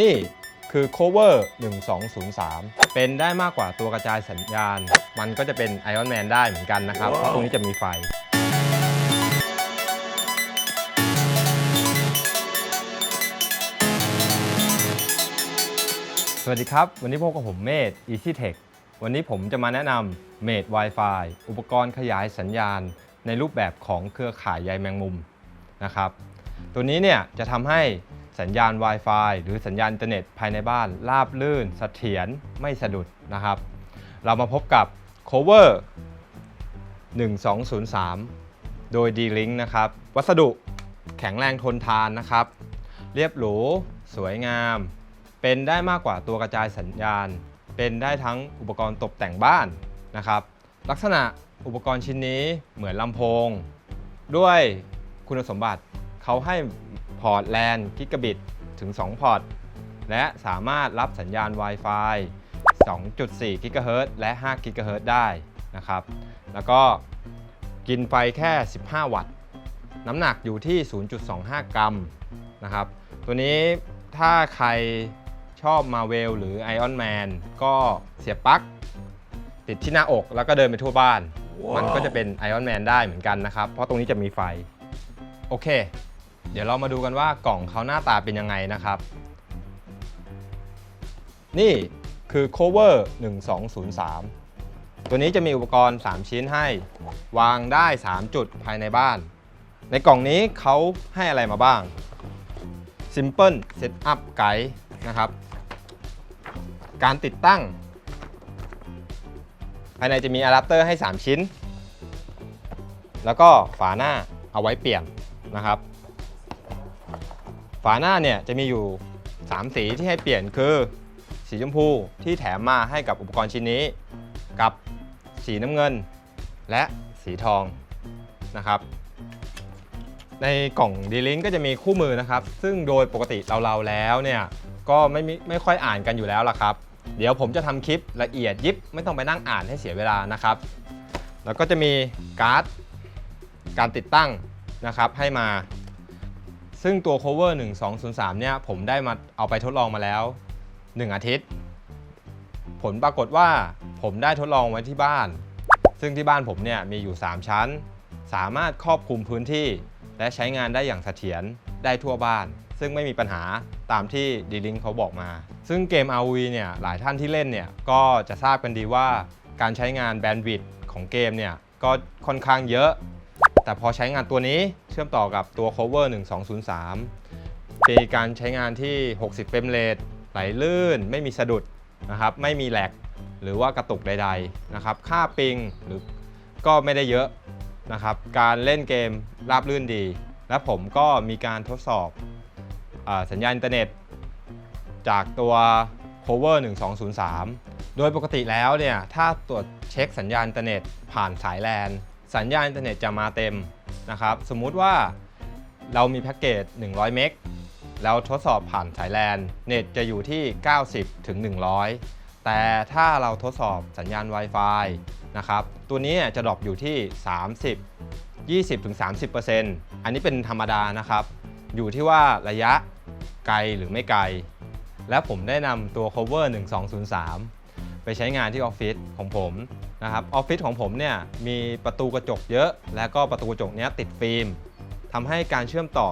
นี่คือ cover 1203 เป็นได้มากกว่าตัวกระจายสัญญาณ มันก็จะเป็น Iron Man ได้เหมือนกันนะครับ เพราะตรงนี้จะมีไฟ สวัสดีครับ วันนี้พบกับผมเมธ Easy Tech วันนี้ผมจะมาแนะนำเมธ Wi-Fi อุปกรณ์ขยายสัญญาณ ในรูปแบบของเครือข่ายใยแมงมุมนะครับ ตัวนี้เนี่ยจะทำให้ สัญญาณ Wi-Fi หรือสัญญาณอินเทอร์เน็ตภายในบ้านราบลื่นเสถียรไม่สะดุดนะครับ เรามาพบกับ cover 1203 โดย D-Link นะครับ วัสดุแข็งแรงทนทานนะครับ เรียบหรู สวยงาม เป็นได้มากกว่าตัวกระจายสัญญาณ เป็นได้ทั้งอุปกรณ์ตกแต่งบ้านนะครับ ลักษณะอุปกรณ์ชิ้นนี้เหมือนลำโพง ด้วยคุณสมบัติเขาให้ พอร์ตแลนกิกะบิตถึง 2 พอร์ต และสามารถรับสัญญาณ Wi-Fi 2.4กิกะเฮิรตซ์และ5กิกะเฮิรตซ์ได้นะครับ แล้วก็กินไฟแค่ 15 วัตต์ น้ำหนักอยู่ที่ 0.25 กรัมนะครับ ตัวนี้ถ้าใครชอบมาเวลหรือ Iron Man ก็เสียบปลั๊กติดที่หน้าอกแล้วก็เดินไปทั่วบ้าน มันก็จะเป็น Iron Man ได้เหมือนกันนะครับ เพราะตรงนี้จะมีไฟ โอเค เดี๋ยวเรามาดูกันว่ากล่องเขาหน้าตาเป็นยังไงนะครับ นี่คือ cover 1203 ตัวนี้จะมีอุปกรณ์ 3 ชิ้นให้ วางได้ 3 จุดภายในบ้าน ในกล่องนี้เขาให้อะไรมาบ้าง Simple Setup Guide นะครับ การติดตั้ง ภายในจะมีอะแดปเตอร์ให้ 3 ชิ้น แล้วก็ฝาหน้าเอาไว้เปลี่ยนนะครับ ฝาหน้าเนี่ยจะมีอยู่ 3 สีที่ให้เปลี่ยนคือ สีชมพูที่แถมมาให้กับอุปกรณ์ชิ้นนี้ กับสีน้ำเงิน และสีทองนะครับ ในกล่องดีลิงก็จะมีคู่มือนะครับ ซึ่งโดยปกติเราๆแล้วเนี่ยก็ไม่ไม่ค่อยอ่านกันอยู่แล้วล่ะครับ เดี๋ยวผมจะทำคลิปละเอียดยิบไม่ต้องไปนั่งอ่านให้เสียเวลานะครับ แล้วก็จะมีการ์ดการติดตั้งนะครับให้มา ซึ่งตัว cover 1203 เนี่ยผมได้มาเอาไปทดลองมาแล้ว 1 อาทิตย์ ผลปรากฏว่าผมได้ทดลองไว้ที่บ้าน ซึ่งที่บ้านผมเนี่ยมีอยู่ 3 ชั้น สามารถครอบคลุมพื้นที่ และใช้งานได้อย่างเสถียรได้ทั่วบ้าน ซึ่งไม่มีปัญหาตามที่ดีลิงเขาบอกมา ซึ่งเกม ROV เนี่ยหลายท่านที่เล่นเนี่ยก็จะทราบกันดีว่าการใช้งานแบนด์วิดต์ของเกมเนี่ยก็ค่อนข้างเยอะ แต่พอใช้งานตัวนี้เชื่อมต่อกับตัว cover 1203มีการใช้งานที่ 60 เฟรมเรทไหลลื่น ไม่มีสะดุดนะครับ ไม่มีแหลกหรือว่ากระตุกใด ๆนะครับ ค่าปิงหรือก็ไม่ได้เยอะนะครับ การเล่นเกมราบลื่นดี และผมก็มีการทดสอบอสัญญาณอินเทอร์เน็ต จากตัว cover 1203 โดยปกติแล้วเนี่ย ถ้าตรวจเช็คสัญญาณอินเทอร์เน็ตผ่านสายแลน สัญญาณอินเทอร์เน็ตจะมาเต็มนะครับ สมมุติว่าเรามีแพ็กเกจ 100 เมกแล้วทดสอบผ่านสายแลนเน็ตจะอยู่ที่ 90 ถึง 100 แต่ถ้าเราทดสอบสัญญาณ Wi-Fi นะครับ ตัวนี้จะดรอปอยู่ที่ 30 20ถึง30%อันนี้เป็นธรรมดานะครับ อยู่ที่ว่าระยะไกลหรือไม่ไกล และผมได้นำตัว cover 1203 ไปใช้งานที่ออฟฟิศของผมนะครับออฟฟิศของผมเนี่ยมีประตูกระจกเยอะ และก็ประตูกระจกเนี้ยติดฟิล์มทำให้การเชื่อมต่อ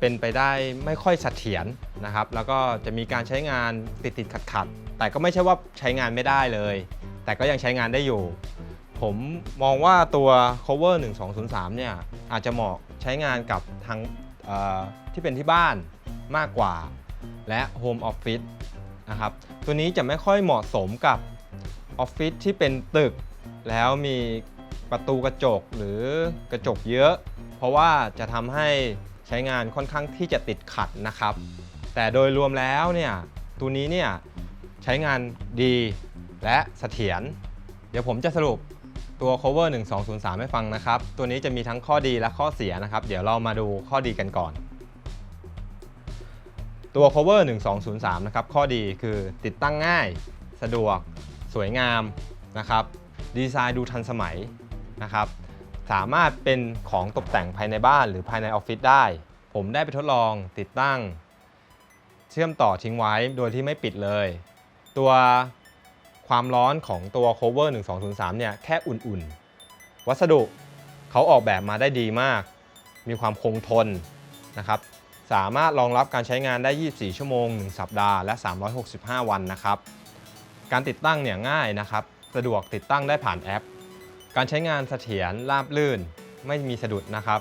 เป็นไปได้ไม่ค่อยเสถียรนะครับ แล้วก็จะมีการใช้งานติดติดขัดขัดๆแต่ก็ไม่ใช่ว่าใช้งานไม่ได้เลย แต่ก็ยังใช้งานได้อยู่ ผมมองว่าตัว cover 1203เนี่ยอาจจะเหมาะใช้งานกับทางที่เป็นที่บ้านมากกว่า และ Home Office นะครับ ตัวนี้จะไม่ค่อยเหมาะสมกับออฟฟิศที่เป็นตึก แล้วมีประตูกระจกหรือกระจกเยอะ เพราะว่าจะทำให้ใช้งานค่อนข้างที่จะติดขัดนะครับ แต่โดยรวมแล้วเนี่ยตัวนี้เนี่ยใช้งานดีและเสถียรเดี๋ยวผมจะสรุปตัว cover 1203 ให้ฟังนะครับ ตัวนี้จะมีทั้งข้อดีและข้อเสียนะครับ เดี๋ยวเรามาดูข้อดีกันก่อน ตัว cover 1203 นะครับ ข้อดีคือติดตั้งง่าย สะดวก สวยงามนะครับ ดีไซน์ดูทันสมัยนะครับ สามารถเป็นของตกแต่งภายในบ้านหรือภายในออฟฟิศได้ ผมได้ไปทดลองติดตั้ง เชื่อมต่อทิ้งไว้โดยที่ไม่ปิดเลย ตัวความร้อนของตัว cover 1203 เนี่ยแค่อุ่นๆ วัสดุเขาออกแบบมาได้ดีมาก มีความคงทนนะครับ สามารถรองรับการใช้งานได้ 24 ชั่วโมง 1 สัปดาห์ และ 365 วันนะครับ การติดตั้งเนี่ยง่ายนะครับ สะดวกติดตั้งได้ผ่านแอป การใช้งานเสถียรราบลื่น ไม่มีสะดุดนะครับ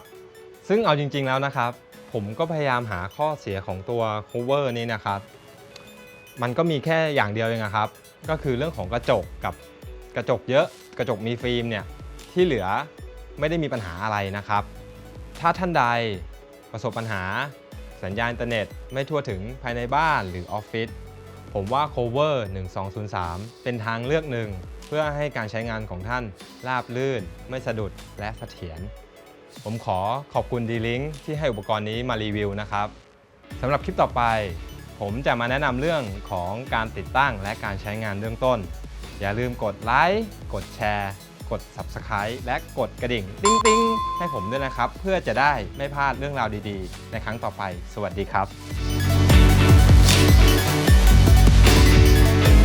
ซึ่งเอาจริง ๆแล้วนะครับ ผมก็พยายามหาข้อเสียของตัว cover นี้นะครับ มันก็มีแค่อย่างเดียวเองอะครับ ก็คือเรื่องของกระจกกับกระจกเยอะ กระจกมีฟิล์มเนี่ย ที่เหลือไม่ได้มีปัญหาอะไรนะครับ ถ้าท่านใดประสบปัญหา สัญญาณอินเทอร์เน็ตไม่ทั่วถึงภายในบ้านหรือออฟฟิศผมว่า cover 1203 เป็นทางเลือกหนึ่ง เพื่อให้การใช้งานของท่านราบลื่น ไม่สะดุดและเสถียรผมขอขอบคุณ D-Link ที่ให้อุปกรณ์นี้มารีวิวนะครับสำหรับคลิปต่อไป ผมจะมาแนะนำเรื่องของการติดตั้งและการใช้งานเบื้องต้น อย่าลืมกดไลค์กดแชร์ กด Subscribe และกดกระดิ่ง ติ๊งติ๊งให้ผมด้วยนะครับ เพื่อจะได้ไม่พลาดเรื่องราวดีๆ ในครั้งต่อไป สวัสดีครับ